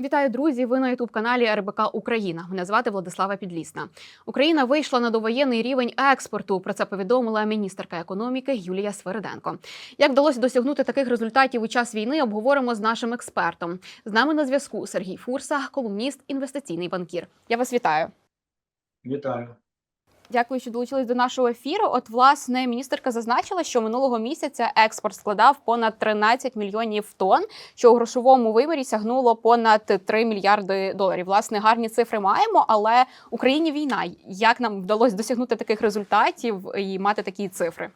Вітаю, друзі! Ви на ютуб каналі РБК Україна. Мене звати Владислава Підлісна. Україна вийшла на довоєнний рівень експорту. Про це повідомила міністерка економіки Юлія Свериденко. Як вдалося досягнути таких результатів у час війни? Обговоримо з нашим експертом. З нами на зв'язку Сергій Фурса, колумніст, інвестиційний банкір. Я вас вітаю. Вітаю. Дякую, що долучились до нашого ефіру. От, власне, міністерка зазначила, що минулого місяця експорт складав понад 13 мільйонів тонн, що у грошовому вимірі сягнуло понад 3 мільярди доларів. Власне, гарні цифри маємо, але Україні війна. Як нам вдалося досягнути таких результатів і мати такі цифри?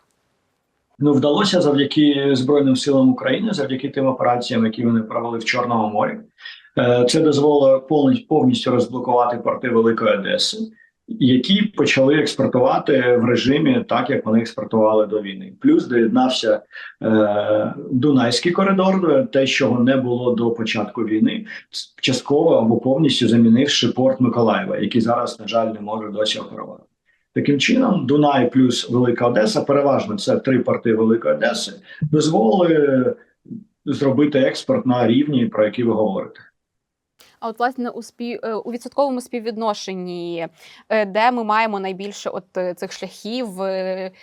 Ну, вдалося завдяки Збройним силам України, завдяки тим операціям, які вони провели в Чорному морі. Е, Це дозволило повністю повністю розблокувати порти Великої Одеси, які почали експортувати в режимі так, як вони експортували до війни. Плюс доєднався е, Дунайський коридор, те, чого не було до початку війни, частково або повністю замінивши порт Миколаєва, який зараз, на жаль, не може досі оперувати. Таким чином, Дунай плюс Велика Одеса, переважно це три порти Великої Одеси, дозволили зробити експорт на рівні, про які ви говорите. А от власне у спів е, у відсотковому співвідношенні, е, де ми маємо найбільше от е, цих шляхів,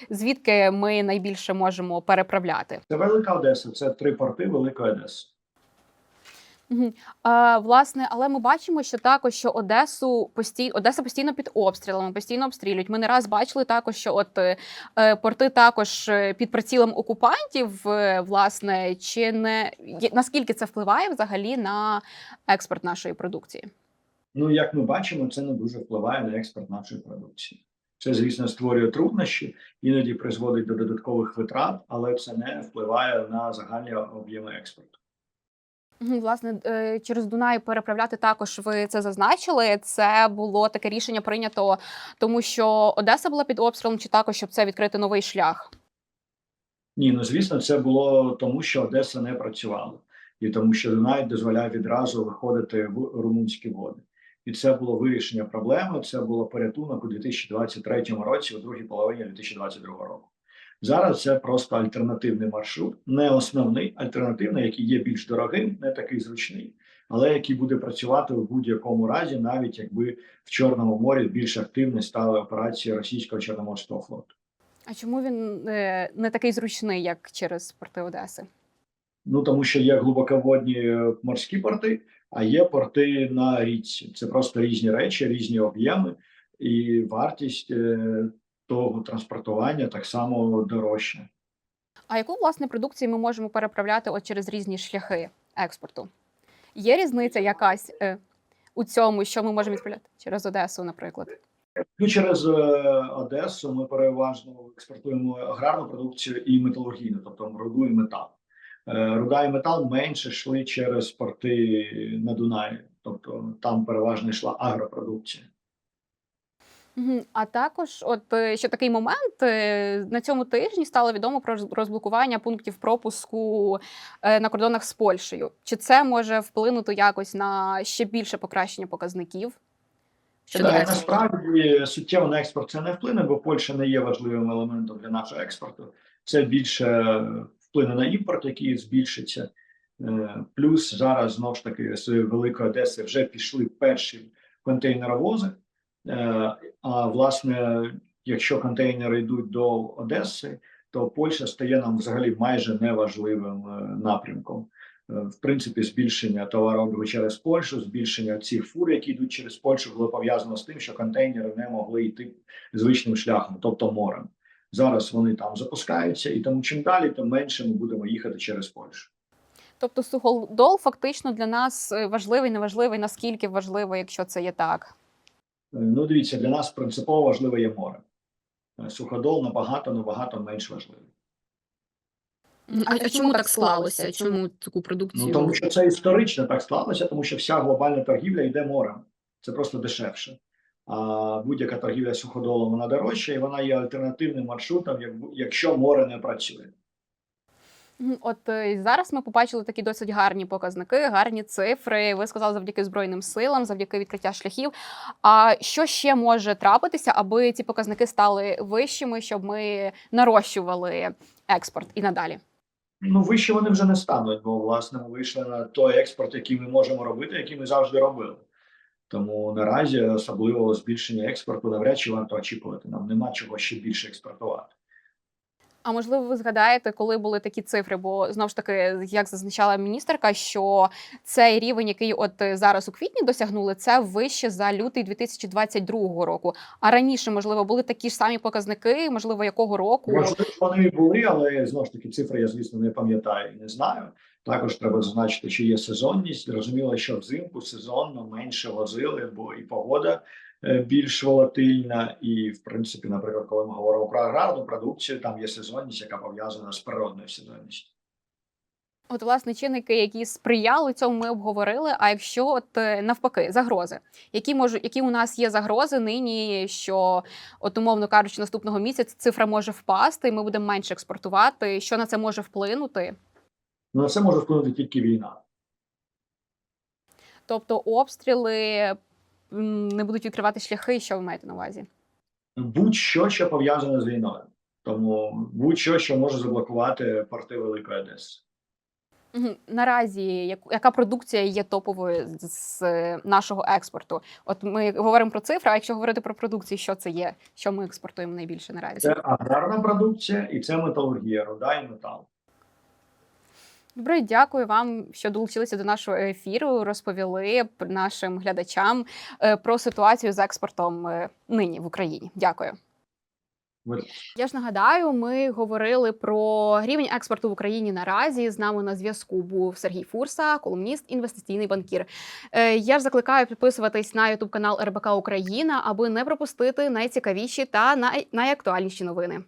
звідки ми найбільше можемо переправляти? Це Велика Одеса, це три порти Великої Одеси. А, власне, але ми бачимо, що також що Одесу постій... Одеса постійно під обстрілами, постійно обстрілюють. Ми не раз бачили також, що от е, е, порти також е, під прицілом окупантів. е, Власне, чи не наскільки це впливає взагалі на експорт нашої продукції? Ну, як ми бачимо, це не дуже впливає на експорт нашої продукції. Це, звісно, створює труднощі, іноді призводить до додаткових витрат, але це не впливає на загальні об'єми експорту. Власне, е, через Дунай переправляти також ви це зазначили. Це було таке рішення прийнято, тому що Одеса була під обстрілом, чи також щоб це відкрити новий шлях. Ні, ну звісно, це було тому, що Одеса не працювала, і тому, що Дунай дозволяє відразу виходити в румунські води. І це було вирішення проблеми. Це було порятунок у 2023 році, у другій половині 2022 року. Зараз це просто альтернативний маршрут, не основний, альтернативний, який є більш дорогим, не такий зручний, але який буде працювати в будь-якому разі, навіть якби в Чорному морі більш активні стали операції російського чорноморського флоту. А чому він е, не такий зручний, як через порти Одеси? Ну тому що є глибоководні е, морські порти, а є порти на річці. Це просто різні речі, різні об'єми, і вартість е, того транспортування так само дорожча. А яку власне продукцію ми можемо переправляти от через різні шляхи експорту? Є різниця якась е, у цьому, що ми можемо відправляти через Одесу, наприклад? Ну через е, Одесу ми переважно експортуємо аграрну продукцію і металургійну, тобто руду і метал. Е, Руда і метал менше йшли через порти на Дунаї, тобто там переважно йшла агропродукція. А також, от е, ще такий момент е, на цьому тижні стало відомо про розблокування пунктів пропуску е, на кордонах з Польщею. Чи це може вплинути якось на ще більше покращення показників? щодо Так, насправді суттєво на експорт це не вплине, бо Польща не є важливим елементом для нашого експорту. Це більше вплине на імпорт, який збільшиться. Плюс зараз знову ж таки з Великої Одеси вже пішли перші контейнеровози. Е, А власне, якщо контейнери йдуть до Одеси, то Польща стає нам взагалі майже неважливим е, напрямком. Е, В принципі, збільшення товарообігу через Польщу, збільшення цих фур, які йдуть через Польщу, було пов'язано з тим, що контейнери не могли йти звичним шляхом, тобто морем. Зараз вони там запускаються, і тому чим далі, тим менше ми будемо їхати через Польщу. Тобто суходол фактично для нас важливий, неважливий, наскільки важливий, якщо це є так. Е, Ну, дивіться, для нас принципово важливе є море. Е, Суходол набагато набагато менш важливий. А, а чому так склалося? Чому таку продукцію? Ну тому що це історично так склалося, тому що вся глобальна торгівля йде морем. Це просто дешевше. А будь-яка торгівля суходолом вона дорожча, і вона є альтернативним маршрутом, якщо море не працює. От е, зараз ми побачили такі досить гарні показники, гарні цифри. Ви сказали завдяки збройним силам, завдяки відкриття шляхів. А що ще може трапитися, аби ці показники стали вищими, щоб ми нарощували експорт і надалі? Ну, вище вони вже не стануть, бо власне вийшли на той експорт, який ми можемо робити, який ми завжди робили. Тому наразі особливого збільшення експорту навряд чи варто очікувати. Нам нема чого ще більше експортувати. А можливо, ви згадаєте, коли були такі цифри? Бо знов ж таки, як зазначала міністерка, що цей рівень, який от е, зараз у квітні досягнули, це вище за лютий 2022 року. А раніше, можливо, були такі ж самі показники, можливо, якого року Можливо, вони були, але знову ж таки цифри я, звісно, не пам'ятаю не знаю. Також треба зазначити, що є сезонність. Зрозуміло, що взимку сезонно менше возили, бо і погода е, більш волатильна. І, в принципі, наприклад, коли ми говоримо про аграрну продукцію, там є сезонність, яка пов'язана з природною сезонністю. От, власне, чинники, які сприяли цьому, ми обговорили. А якщо от е, навпаки, загрози, які можуть, які у нас є загрози нині, що от умовно кажучи, наступного місяця цифра може впасти, і ми будемо менше експортувати. Що на це може вплинути? Ну, на це може вплинути тільки війна. Тобто обстріли не будуть відкривати шляхи. Що ви маєте на увазі? Будь-що, що пов'язане з війною. Тому будь-що, що може заблокувати порти Великої Одеси. Наразі яка продукція є топовою з- нашого експорту? От ми говоримо про цифри, а якщо говорити про продукцію, що це є? Що ми експортуємо найбільше наразі? Це аграрна продукція і це металургія, руда і метал. Добре, дякую вам, що долучилися до нашого ефіру. Розповіли нашим глядачам е, про ситуацію з експортом е, нині в Україні. Дякую. Я ж нагадаю, ми говорили про рівень експорту в Україні наразі. З нами на зв'язку був Сергій Фурса, колумніст, інвестиційний банкір. Е, Я ж закликаю підписуватись на Ютуб канал РБК Україна, аби не пропустити найцікавіші та най- найактуальніші новини.